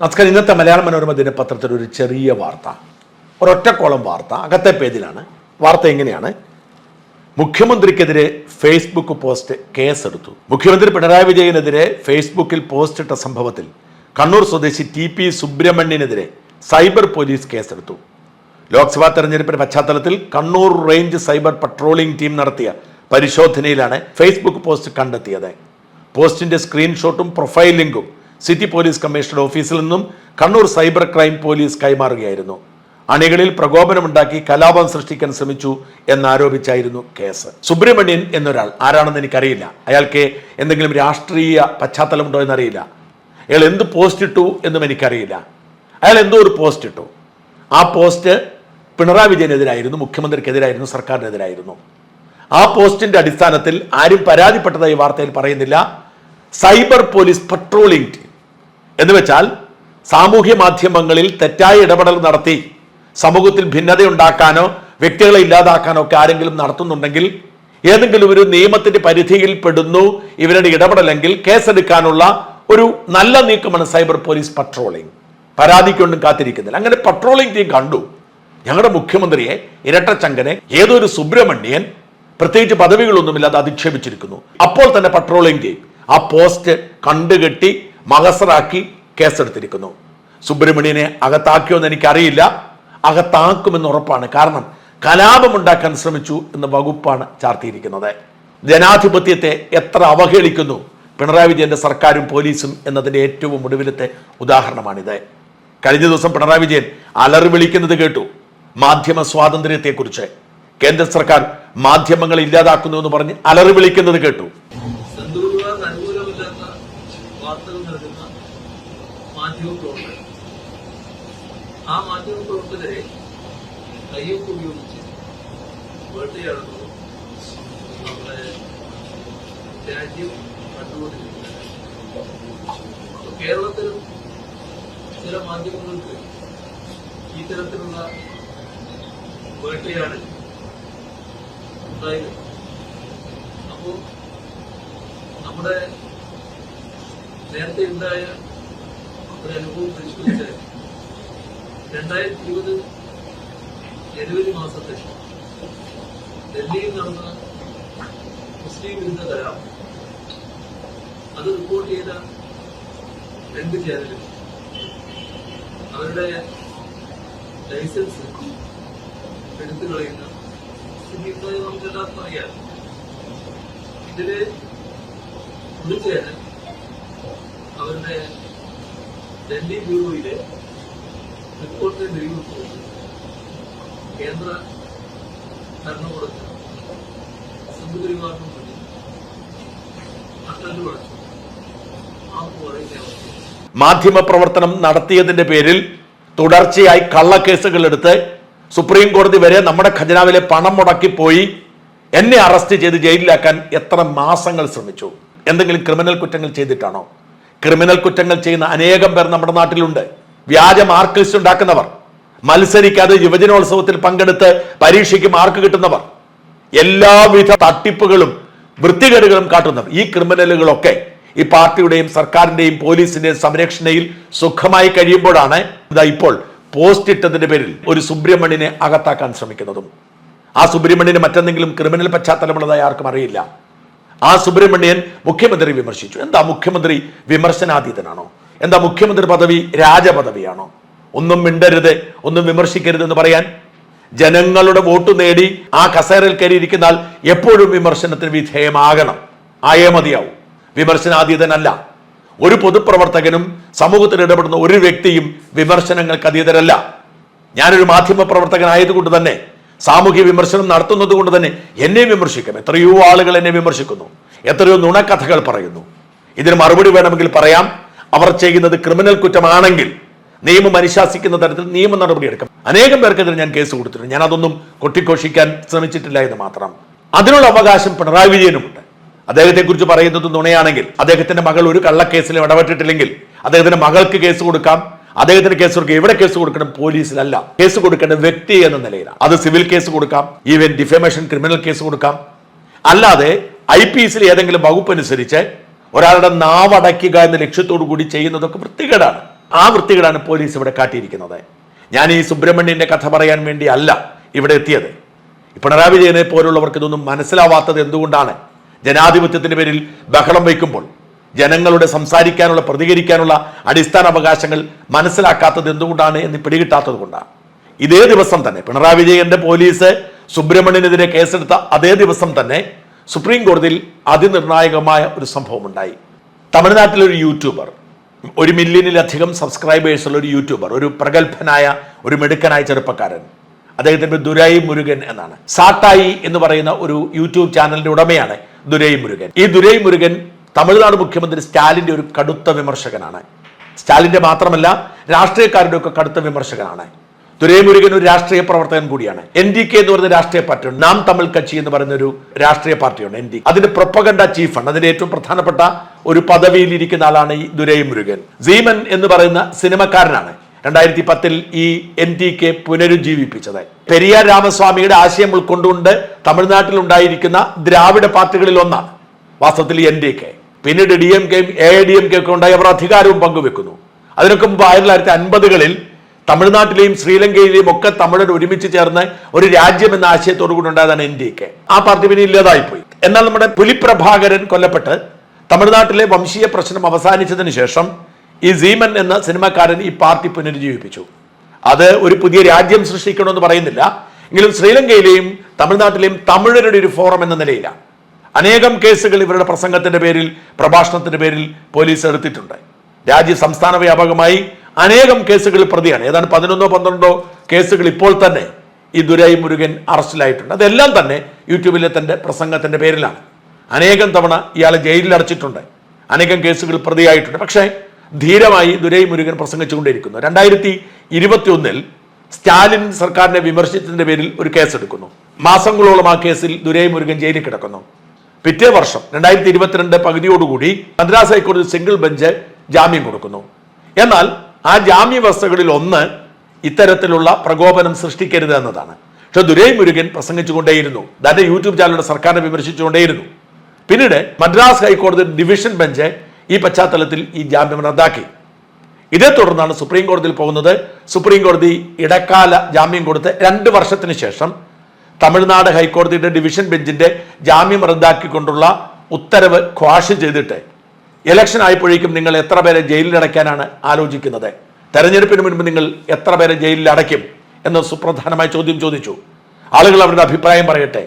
നമസ്കാരം ഇന്നത്തെ മലയാള മനോരമ ദിനപത്രത്തിൽ ഒരു ചെറിയ വാർത്ത. ഒരൊറ്റക്കോളം വാർത്ത അകത്തെ പേജിലാണ്. വാർത്ത എങ്ങനെയാണ് മുഖ്യമന്ത്രിക്കെതിരെ ഫേസ്ബുക്ക് പോസ്റ്റ് കേസെടുത്തു. മുഖ്യമന്ത്രി പിണറായി വിജയനെതിരെ ഫേസ്ബുക്കിൽ പോസ്റ്റ് ഇട്ട സംഭവത്തിൽ കണ്ണൂർ സ്വദേശി ടി പി സുബ്രഹ്മണ്യനെതിരെ സൈബർ പോലീസ് കേസെടുത്തു. ലോക്സഭാ തെരഞ്ഞെടുപ്പിന്റെ പശ്ചാത്തലത്തിൽ Kannur range cyber patrolling team നടത്തിയ പരിശോധനയിലാണ് ഫേസ്ബുക്ക് പോസ്റ്റ് കണ്ടെത്തിയത്. പോസ്റ്റിന്റെ സ്ക്രീൻഷോട്ടും പ്രൊഫൈൽ ലിങ്കും സിറ്റി പോലീസ് കമ്മീഷണർ ഓഫീസിൽ നിന്നും കണ്ണൂർ സൈബർ ക്രൈം പോലീസ് കൈമാറുകയായിരുന്നു. അണികളിൽ പ്രകോപനമുണ്ടാക്കി കലാപം സൃഷ്ടിക്കാൻ ശ്രമിച്ചു എന്നാരോപിച്ചായിരുന്നു കേസ്. സുബ്രഹ്മണ്യൻ എന്നൊരാൾ ആരാണെന്ന് എനിക്കറിയില്ല. അയാൾക്ക് എന്തെങ്കിലും രാഷ്ട്രീയ പശ്ചാത്തലമുണ്ടോ എന്നറിയില്ല. അയാൾ എന്ത് പോസ്റ്റ് ഇട്ടു എന്നും എനിക്കറിയില്ല. അയാൾ എന്തോ ഒരു പോസ്റ്റ് ഇട്ടു. ആ പോസ്റ്റ് പിണറായി വിജയനെതിരായിരുന്നു മുഖ്യമന്ത്രിക്കെതിരായിരുന്നു സർക്കാരിനെതിരായിരുന്നു. ആ പോസ്റ്റിന്റെ അടിസ്ഥാനത്തിൽ ആരും പരാതിപ്പെട്ടതായി വാർത്തയിൽ പറയുന്നില്ല. സൈബർ പോലീസ് പട്രോളിംഗ് എന്ന് വെച്ചാൽ സാമൂഹ്യ മാധ്യമങ്ങളിൽ തെറ്റായ ഇടപെടൽ നടത്തി സമൂഹത്തിൽ ഭിന്നതയുണ്ടാക്കാനോ വ്യക്തികളെ ഇല്ലാതാക്കാനോ ഒക്കെ ആരെങ്കിലും നടത്തുന്നുണ്ടെങ്കിൽ ഏതെങ്കിലും ഒരു നിയമത്തിന്റെ പരിധിയിൽ പെടുന്നു ഇവരുടെ ഇടപെടലെങ്കിൽ കേസെടുക്കാനുള്ള ഒരു നല്ല നീക്കമാണ് സൈബർ പോലീസ് പട്രോളിംഗ് പരാതിക്കൊണ്ടും കാത്തിരിക്കുന്നില്ല. അങ്ങനെ പട്രോളിംഗ് ടീം കണ്ടു. ഞങ്ങളുടെ മുഖ്യമന്ത്രിയെ ഇരട്ടച്ചങ്കനെ ഏതൊരു സുബ്രഹ്മണ്യൻ പ്രത്യേകിച്ച് പദവികളൊന്നുമില്ലാതെ അധിക്ഷേപിച്ചിരിക്കുന്നു. അപ്പോൾ തന്നെ പട്രോളിംഗ് ടീം ആ പോസ്റ്റ് കണ്ടുകെട്ടി മഹസറാക്കി കേസെടുത്തിരിക്കുന്നു. സുബ്രഹ്മണ്യനെ അകത്താക്കിയോ എന്ന് എനിക്കറിയില്ല. അകത്താക്കുമെന്ന് ഉറപ്പാണ്. കാരണം കലാപമുണ്ടാക്കാൻ ശ്രമിച്ചു എന്ന വകുപ്പാണ് ചാർത്തിയിരിക്കുന്നത്. ജനാധിപത്യത്തെ എത്ര അവഹേളിക്കുന്നു. പിണറായി വിജയന്റെ സർക്കാരും പോലീസും എന്നതിന്റെ ഏറ്റവും ഒടുവിലത്തെ ഉദാഹരണമാണിത്. കഴിഞ്ഞ ദിവസം പിണറായി വിജയൻ അലറി വിളിക്കുന്നത് കേട്ടു. മാധ്യമ സ്വാതന്ത്ര്യത്തെക്കുറിച്ച്. കേന്ദ്ര സർക്കാർ മാധ്യമങ്ങളെ ഇല്ലാതാക്കുന്നു എന്ന് പറഞ്ഞ് അലറി വിളിക്കുന്നത് കേട്ടു. ആ മാധ്യമ പ്രവർത്തകരെ കയ്യൊക്കെ ഉപയോഗിച്ച് വേട്ടയാടുന്നു. നമ്മുടെ രാജ്യം കണ്ടുകൊണ്ടിരിക്കുന്നത്. കേരളത്തിലും ചില മാധ്യമങ്ങൾക്ക് ഇത്തരത്തിലുള്ള വേട്ടയാണ് ഉണ്ടായത് അപ്പോ നമ്മുടെ നേരത്തെ ഉണ്ടായ ഒരു അനുഭവം പരിശോധിച്ചാൽ രണ്ടായിരത്തി ഇരുപത് ജനുവരി മാസത്തിൽ ഡൽഹിയിൽ നടന്ന മുസ്ലിം വിരുദ്ധ കലാപം അത് റിപ്പോർട്ട് ചെയ്ത രണ്ട് ചാനലും അവരുടെ ലൈസൻസ് എടുത്തു കളയുന്ന സ്ഥിതി ഉണ്ടായത് നമുക്ക് എല്ലാവർക്കും അറിയാം. ഇതിൽ ഒരു ചാനൽ അവരുടെ ഡൽഹി ബ്യൂറോയിലെ റിപ്പോർട്ടിനെ നിരീക്ഷിച്ചു കേന്ദ്ര ഭരണകൂടത്തിന് സംഘപരിവാറിനും വേണ്ടി അട്ടൽ വളച്ചു മാപ്പ് പറയുന്ന അവസ്ഥ മാധ്യമ പ്രവർത്തനം നടത്തിയതിന്റെ പേരിൽ തുടർച്ചയായി കള്ളക്കേസുകൾ എടുത്ത് സുപ്രീം കോടതി വരെ നമ്മുടെ ഖജനാവിലെ പണം മുടക്കിപ്പോയി. എന്നെ അറസ്റ്റ് ചെയ്ത് ജയിലിലാക്കാൻ എത്ര മാസങ്ങൾ ശ്രമിച്ചു? എന്തെങ്കിലും ക്രിമിനൽ കുറ്റങ്ങൾ ചെയ്തിട്ടാണോ? ക്രിമിനൽ കുറ്റങ്ങൾ ചെയ്യുന്ന അനേകം പേർ നമ്മുടെ നാട്ടിലുണ്ട്. വ്യാജ മാർക്ക് ലിസ്റ്റ് ഉണ്ടാക്കുന്നവർ മത്സരിക്കാതെ യുവജനോത്സവത്തിൽ പങ്കെടുത്ത് പരീക്ഷയ്ക്ക് മാർക്ക് കിട്ടുന്നവർ എല്ലാവിധ തട്ടിപ്പുകളും വൃത്തികേടുകളും കാട്ടുന്നവർ ഈ ക്രിമിനലുകളൊക്കെ ഈ പാർട്ടിയുടെയും സർക്കാരിന്റെയും പോലീസിന്റെയും സംരക്ഷണയിൽ സുഖമായി കഴിയുമ്പോഴാണ് ഇതാ ഇപ്പോൾ പോസ്റ്റ് ഇട്ടതിന്റെ പേരിൽ ഒരു സുബ്രഹ്മണ്യനെ അകത്താക്കാൻ ശ്രമിക്കുന്നതും. ആ സുബ്രഹ്മണ്യന് മറ്റെന്തെങ്കിലും ക്രിമിനൽ പശ്ചാത്തലമുള്ളതായി ആർക്കും അറിയില്ല. ആ സുബ്രഹ്മണ്യൻ മുഖ്യമന്ത്രി വിമർശിച്ചു. എന്താ മുഖ്യമന്ത്രി വിമർശനാതീതനാണോ? എന്താ മുഖ്യമന്ത്രി പദവി? രാജപദവിയാണോ? ഒന്നും മിണ്ടരുത് ഒന്നും വിമർശിക്കരുത് എന്ന് പറയാൻ ജനങ്ങളുടെ വോട്ട് നേടി ആ കസേരയിൽ കയറിയിരിക്കുന്നാൽ എപ്പോഴും വിമർശനത്തിന് വിധേയമാകണം. ആയേ മതിയാവും. വിമർശനാതീതനല്ല. ഒരു പൊതുപ്രവർത്തകനും സമൂഹത്തിൽ ഇടപെടുന്ന ഒരു വ്യക്തിയും വിമർശനങ്ങൾക്ക് അതീതരല്ല. ഞാനൊരു മാധ്യമ പ്രവർത്തകനായതുകൊണ്ട് തന്നെ സാമൂഹ്യ വിമർശനം നടത്തുന്നത് കൊണ്ട് തന്നെ എന്നെ വിമർശിക്കാം. എത്രയോ ആളുകൾ എന്നെ വിമർശിക്കുന്നു. എത്രയോ നുണക്കഥകൾ പറയുന്നു. ഇതിന് മറുപടി വേണമെങ്കിൽ പറയാം. അവർ ചെയ്യുന്നത് ക്രിമിനൽ കുറ്റമാണെങ്കിൽ നിയമം അനുശാസിക്കുന്ന തരത്തിൽ നിയമ നടപടി എടുക്കും അനേകം പേർക്കെതിരെ ഞാൻ കേസ് കൊടുത്തിട്ടുണ്ട്. ഞാൻ അതൊന്നും കൊട്ടിഘോഷിക്കാൻ ശ്രമിച്ചിട്ടില്ല എന്ന് മാത്രം. അതിനുള്ള അവകാശം പിണറായി വിജയനുമുണ്ട്. അദ്ദേഹത്തെക്കുറിച്ച് പറയുന്നത് നുണയാണെങ്കിൽ അദ്ദേഹത്തിന്റെ മകൾ ഒരു കള്ളക്കേസിൽ ഇടപെട്ടിട്ടില്ലെങ്കിൽ അദ്ദേഹത്തിന്റെ മകൾക്ക് കേസ് കൊടുക്കാം. അദ്ദേഹത്തിന് കേസ് കൊടുക്കുക. എവിടെ കേസ് കൊടുക്കണം? പോലീസിലല്ല. കേസ് കൊടുക്കേണ്ട വ്യക്തി എന്ന നിലയിലാണ്. അത് സിവിൽ കേസ് കൊടുക്കാം. ഈവൻ ഡിഫമേഷൻ ക്രിമിനൽ കേസ് കൊടുക്കാം. അല്ലാതെ ഐ പി ഏതെങ്കിലും വകുപ്പ് അനുസരിച്ച് ഒരാളുടെ നാവടയ്ക്കുക എന്ന ലക്ഷ്യത്തോടു കൂടി ചെയ്യുന്നതൊക്കെ വൃത്തികേടാണ്. ആ വൃത്തികേടാണ് പോലീസ് ഇവിടെ കാട്ടിയിരിക്കുന്നത്. ഞാൻ ഈ സുബ്രഹ്മണ്യന്റെ കഥ പറയാൻ വേണ്ടി അല്ല ഇവിടെ എത്തിയത്. പിണറായി വിജയനെ പോലുള്ളവർക്ക് ഇതൊന്നും മനസ്സിലാവാത്തത് എന്തുകൊണ്ടാണ്? ജനാധിപത്യത്തിന്റെ പേരിൽ ബഹളം വയ്ക്കുമ്പോൾ ജനങ്ങളുടെ സംസാരിക്കാനുള്ള പ്രതികരിക്കാനുള്ള അടിസ്ഥാന അവകാശങ്ങൾ മനസ്സിലാക്കാത്തത് എന്തുകൊണ്ടാണ് എന്ന് പിടികിട്ടാത്തത് കൊണ്ടാണ്. ഇതേ ദിവസം തന്നെ പിണറായി വിജയന്റെ പോലീസ് സുബ്രഹ്മണ്യനെതിരെ കേസെടുത്ത അതേ ദിവസം തന്നെ സുപ്രീം കോടതിയിൽ അതിനിർണായകമായ ഒരു സംഭവം ഉണ്ടായി തമിഴ്നാട്ടിലെ ഒരു യൂട്യൂബർ ഒരു മില്യണിലധികം സബ്സ്ക്രൈബേഴ്സുള്ള ഒരു യൂട്യൂബർ ഒരു പ്രഗത്ഭനായ ഒരു മിടുക്കനായ ചെറുപ്പക്കാരൻ അദ്ദേഹത്തിന്റെ ദുരൈ മുരുകൻ എന്നാണ്. സാട്ടായി എന്ന് പറയുന്ന ഒരു യൂട്യൂബ് ചാനലിന്റെ ഉടമയാണ് ദുരൈ മുരുകൻ. ഈ ദുരൈ മുരുകൻ തമിഴ്നാട് മുഖ്യമന്ത്രി സ്റ്റാലിന്റെ ഒരു കടുത്ത വിമർശകനാണ്. സ്റ്റാലിന്റെ മാത്രമല്ല രാഷ്ട്രീയക്കാരുടെ ഒക്കെ കടുത്ത വിമർശകനാണ്. തുരൈമുരുകൻ ഒരു രാഷ്ട്രീയ പ്രവർത്തകൻ കൂടിയാണ്. എൻ ഡി കെ എന്ന് പറയുന്ന രാഷ്ട്രീയ പാർട്ടിയുണ്ട്. നാം തമിഴ് കക്ഷി എന്ന് പറയുന്ന ഒരു രാഷ്ട്രീയ പാർട്ടിയുണ്ട് എൻ ഡി അതിന്റെ പ്രൊപ്പഗണ്ട ചീഫാണ്. അതിന്റെ ഏറ്റവും പ്രധാനപ്പെട്ട ഒരു പദവിയിൽ ഇരിക്കുന്ന ആളാണ് ഈ ദുരൈമുരുകൻ. സീമൻ എന്ന് പറയുന്ന സിനിമക്കാരനാണ്. രണ്ടായിരത്തി പത്തിൽ ഈ എൻ ടി കെ പുനരുജ്ജീവിപ്പിച്ചത്. പെരിയാർ രാമസ്വാമിയുടെ ആശയം ഉൾക്കൊണ്ടുകൊണ്ട് തമിഴ്നാട്ടിൽ ഉണ്ടായിരിക്കുന്ന ദ്രാവിഡ പാർട്ടികളിൽ ഒന്നാണ്. വാസ്തവത്തിൽ എൻ ഡി കെ പിന്നീട് ഡി എം കെയും എ ഡി എം കെ ഒക്കെ ഉണ്ടായി. അവർ അധികാരവും പങ്കുവെക്കുന്നു. അതിനൊക്കെ മുമ്പ് ആയിരത്തി തൊള്ളായിരത്തി അൻപതുകളിൽ തമിഴ്നാട്ടിലെയും ശ്രീലങ്കയിലെയും ഒക്കെ തമിഴർ ഒരുമിച്ച് ചേർന്ന് ഒരു രാജ്യം എന്ന ആശയത്തോടു കൂടി ഉണ്ടായതാണ് എൻ ഡി കെ ആ പാർട്ടി പിന്നെ ഇല്ലാതായിപ്പോയി. എന്നാൽ നമ്മുടെ പുലിപ്രഭാകരൻ കൊല്ലപ്പെട്ട് തമിഴ്നാട്ടിലെ വംശീയ പ്രശ്നം അവസാനിച്ചതിന് ശേഷം ഈ സീമൻ എന്ന സിനിമക്കാരൻ ഈ പാർട്ടി പുനരുജ്ജീവിപ്പിച്ചു. അത് ഒരു പുതിയ രാജ്യം സൃഷ്ടിക്കണമെന്ന് പറയുന്നില്ല. എങ്കിലും ശ്രീലങ്കയിലെയും തമിഴ്നാട്ടിലെയും തമിഴരുടെ ഒരു ഫോറം എന്ന നിലയിലാണ്. അനേകം കേസുകൾ ഇവരുടെ പ്രസംഗത്തിന്റെ പേരിൽ പ്രഭാഷണത്തിന്റെ പേരിൽ പോലീസ് എടുത്തിട്ടുണ്ട്. രാജ്യ സംസ്ഥാന വ്യാപകമായി അനേകം കേസുകൾ പ്രതിയാണ്. ഏതാണ്ട് പതിനൊന്നോ പന്ത്രണ്ടോ കേസുകൾ ഇപ്പോൾ തന്നെ ഈ ദുരൈ മുരുകൻ അറസ്റ്റിലായിട്ടുണ്ട്. അതെല്ലാം തന്നെ യൂട്യൂബിലെ തന്റെ പ്രസംഗത്തിന്റെ പേരിലാണ്. അനേകം തവണ ഇയാളെ ജയിലിൽ അടച്ചിട്ടുണ്ട്. അനേകം കേസുകൾ പ്രതിയായിട്ടുണ്ട്. പക്ഷേ ധീരമായി ദുരൈ മുരുകൻ പ്രസംഗിച്ചുകൊണ്ടിരിക്കുന്നു. രണ്ടായിരത്തി ഇരുപത്തി ഒന്നിൽ സ്റ്റാലിൻ സർക്കാരിനെ വിമർശിച്ചതിന്റെ പേരിൽ ഒരു കേസെടുക്കുന്നു. മാസങ്ങളോളം ആ കേസിൽ ദുരൈ മുരുകൻ ജയിലിൽ കിടക്കുന്നു. പിറ്റേ വർഷം രണ്ടായിരത്തി ഇരുപത്തിരണ്ട് പകുതിയോടുകൂടി മദ്രാസ് ഹൈക്കോടതി സിംഗിൾ ബെഞ്ച് ജാമ്യം കൊടുക്കുന്നു. എന്നാൽ ആ ജാമ്യ വ്യവസ്ഥകളിൽ ഒന്ന് ഇത്തരത്തിലുള്ള പ്രകോപനം സൃഷ്ടിക്കരുത് എന്നതാണ്. പക്ഷെ ദുരൈ മുരുകൻ പ്രസംഗിച്ചുകൊണ്ടേയിരുന്നു. തന്റെ യൂട്യൂബ് ചാനലിലൂടെ സർക്കാരിനെ വിമർശിച്ചുകൊണ്ടേയിരുന്നു. പിന്നീട് മദ്രാസ് ഹൈക്കോടതി ഡിവിഷൻ ബെഞ്ച് ഈ പശ്ചാത്തലത്തിൽ ഈ ജാമ്യം റദ്ദാക്കി. ഇതേ തുടർന്നാണ് സുപ്രീം കോടതിയിൽ പോകുന്നത്. സുപ്രീം കോടതി ഇടക്കാല ജാമ്യം കൊടുത്ത് രണ്ട് വർഷത്തിന് ശേഷം തമിഴ്നാട് ഹൈക്കോടതിയുടെ ഡിവിഷൻ ബെഞ്ചിന്റെ ജാമ്യം റദ്ദാക്കിക്കൊണ്ടുള്ള ഉത്തരവ് ക്വാഷ് ചെയ്തിട്ട് ഇലക്ഷൻ ആയപ്പോഴേക്കും നിങ്ങൾ എത്ര പേരെ ജയിലിൽ അടയ്ക്കാനാണ് ആലോചിക്കുന്നത്? തെരഞ്ഞെടുപ്പിന് മുൻപ് നിങ്ങൾ എത്ര പേരെ ജയിലിൽ അടയ്ക്കും? എന്ന സുപ്രധാനമായ ചോദ്യം ചോദിച്ചു. ആളുകൾ അവരുടെ അഭിപ്രായം പറയട്ടെ.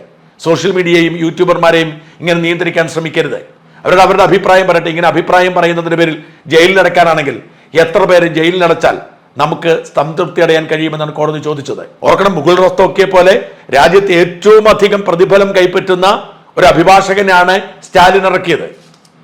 സോഷ്യൽ മീഡിയയും യൂട്യൂബർമാരെയും ഇങ്ങനെ നിയന്ത്രിക്കാൻ ശ്രമിക്കരുത്. അവരുടെ അവരുടെ അഭിപ്രായം പറയട്ടെ. ഇങ്ങനെ അഭിപ്രായം പറയുന്നതിന് പേരിൽ ജയിലിലടക്കാനാണെങ്കിൽ എത്ര പേര് ജയിലിലടച്ചാൽ നമുക്ക് സംതൃപ്തി അടയാൻ കഴിയുമെന്നാണ് കോടതി ചോദിച്ചത്. ഓർക്കണം മുഗുൾ റോസ്തോക്കിയെ പോലെ രാജ്യത്തെ ഏറ്റവും അധികം പ്രതിഫലം കൈപ്പറ്റുന്ന ഒരു അഭിഭാഷകനാണ് സ്റ്റാലിൻ ഇറക്കിയത്.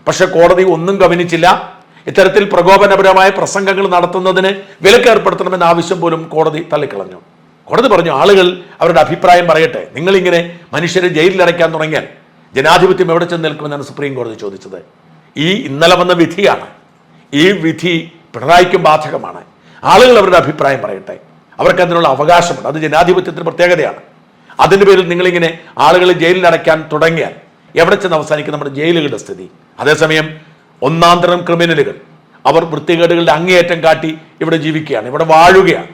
പക്ഷെ കോടതി ഒന്നും ഗവനിച്ചില്ല ഇത്തരത്തിൽ പ്രകോപനപരമായ പ്രസംഗങ്ങൾ നടത്തുന്നതിന് വിലക്ക് ഏർപ്പെടുത്തണമെന്ന ആവശ്യം പോലും കോടതി തള്ളിക്കളഞ്ഞു. കോടതി പറഞ്ഞു ആളുകൾ അവരുടെ അഭിപ്രായം പറയട്ടെ. നിങ്ങളിങ്ങനെ മനുഷ്യരെ ജയിലിൽ അടയ്ക്കാൻ തുടങ്ങിയാൽ ജനാധിപത്യം എവിടെ ചെന്ന് നിൽക്കുമെന്നാണ് സുപ്രീം കോടതി ചോദിച്ചത്. ഈ ഇന്നലെ വന്ന വിധിയാണ്. ഈ വിധി പിണറായിക്കും ബാധകമാണ്. ആളുകൾ അവരുടെ അഭിപ്രായം പറയട്ടെ. അവർക്ക് അതിനുള്ള അവകാശമുണ്ട്. അത് ജനാധിപത്യത്തിന് പ്രത്യേകതയാണ്. അതിന്റെ പേരിൽ നിങ്ങളിങ്ങനെ ആളുകളെ ജയിലിൽ അടയ്ക്കാൻ തുടങ്ങിയാൽ എവിടെ ചെന്ന് അവസാനിക്കും നമ്മുടെ ജയിലുകളുടെ സ്ഥിതി. അതേസമയം ഒന്നാം തരം ക്രിമിനലുകൾ അവർ വൃത്തികേടുകളുടെ അങ്ങേയറ്റം കാട്ടി ഇവിടെ ജീവിക്കുകയാണ് ഇവിടെ വാഴുകയാണ്.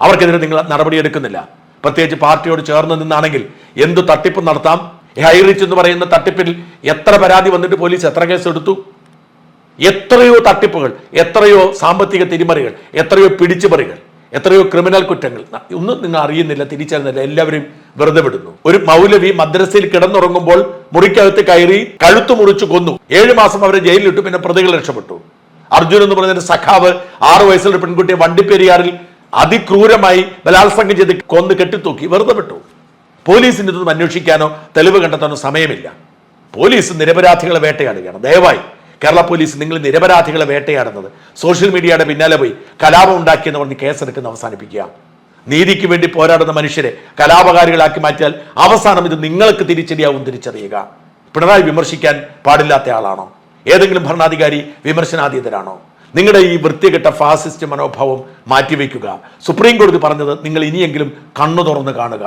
അവർക്കെതിരെ നിങ്ങൾ നടപടിയെടുക്കുന്നില്ല പ്രത്യേകിച്ച് പാർട്ടിയോട് ചേർന്ന് നിന്നാണെങ്കിൽ എന്ത് തട്ടിപ്പ് നടത്താം? ഹൈറിച്ച് എന്ന് പറയുന്ന തട്ടിപ്പിൽ എത്ര പരാതി വന്നിട്ട് പോലീസ് എത്ര കേസ് എടുത്തു? എത്രയോ തട്ടിപ്പുകൾ എത്രയോ സാമ്പത്തിക തിരിമറികൾ എത്രയോ പിടിച്ചുപറികൾ. എത്രയോ ക്രിമിനൽ കുറ്റങ്ങൾ. ഒന്നും നിങ്ങൾ അറിയുന്നില്ല തിരിച്ചറിയുന്നില്ല എല്ലാവരും വെറുതെ വിടുന്നു. ഒരു മൗലവി മദ്രസയിൽ കിടന്നുറങ്ങുമ്പോൾ മുറിക്കകത്ത് കയറി കഴുത്തു മുറിച്ചു കൊന്നു. ഏഴു മാസം അവരെ ജയിലിലിട്ടു പിന്നെ പ്രതികൾ രക്ഷപ്പെട്ടു. അർജുൻ എന്ന് പറഞ്ഞ സഖാവ് ആറു വയസ്സുള്ള പെൺകുട്ടിയെ വണ്ടിപ്പെരിയാറിൽ അതിക്രൂരമായി ബലാത്സംഗം ചെയ്ത് കൊന്ന് കെട്ടിത്തൂക്കി വെറുതെ വിട്ടു. പോലീസിന്റെ ഇതൊന്നും അന്വേഷിക്കാനോ തെളിവ് കണ്ടെത്താനോ സമയമില്ല. പോലീസ് നിരപരാധികളെ വേട്ടയാടുകയാണ്. ദയവായി കേരള പോലീസ് നിങ്ങൾ നിരപരാധികളെ വേട്ടയാടുന്നത്. സോഷ്യൽ മീഡിയയുടെ പിന്നാലെ പോയി കലാപം ഉണ്ടാക്കിയെന്ന് പറഞ്ഞ് കേസെടുക്കുന്ന അവസാനിപ്പിക്കുക. നീതിക്ക് വേണ്ടി പോരാടുന്ന മനുഷ്യരെ കലാപകാരികളാക്കി മാറ്റിയാൽ അവസാനം ഇത് നിങ്ങൾക്ക് തിരിച്ചടിയാവും തിരിച്ചറിയുക. പിണറായി വിമർശിക്കാൻ പാടില്ലാത്ത ആളാണോ? ഏതെങ്കിലും ഭരണാധികാരി വിമർശനാതീതരാണോ? നിങ്ങളുടെ ഈ വൃത്തികെട്ട ഫാസിസ്റ്റ് മനോഭാവം മാറ്റിവെക്കുക. സുപ്രീം കോടതി പറഞ്ഞത് നിങ്ങൾ ഇനിയെങ്കിലും കണ്ണു തുറന്ന് കാണുക.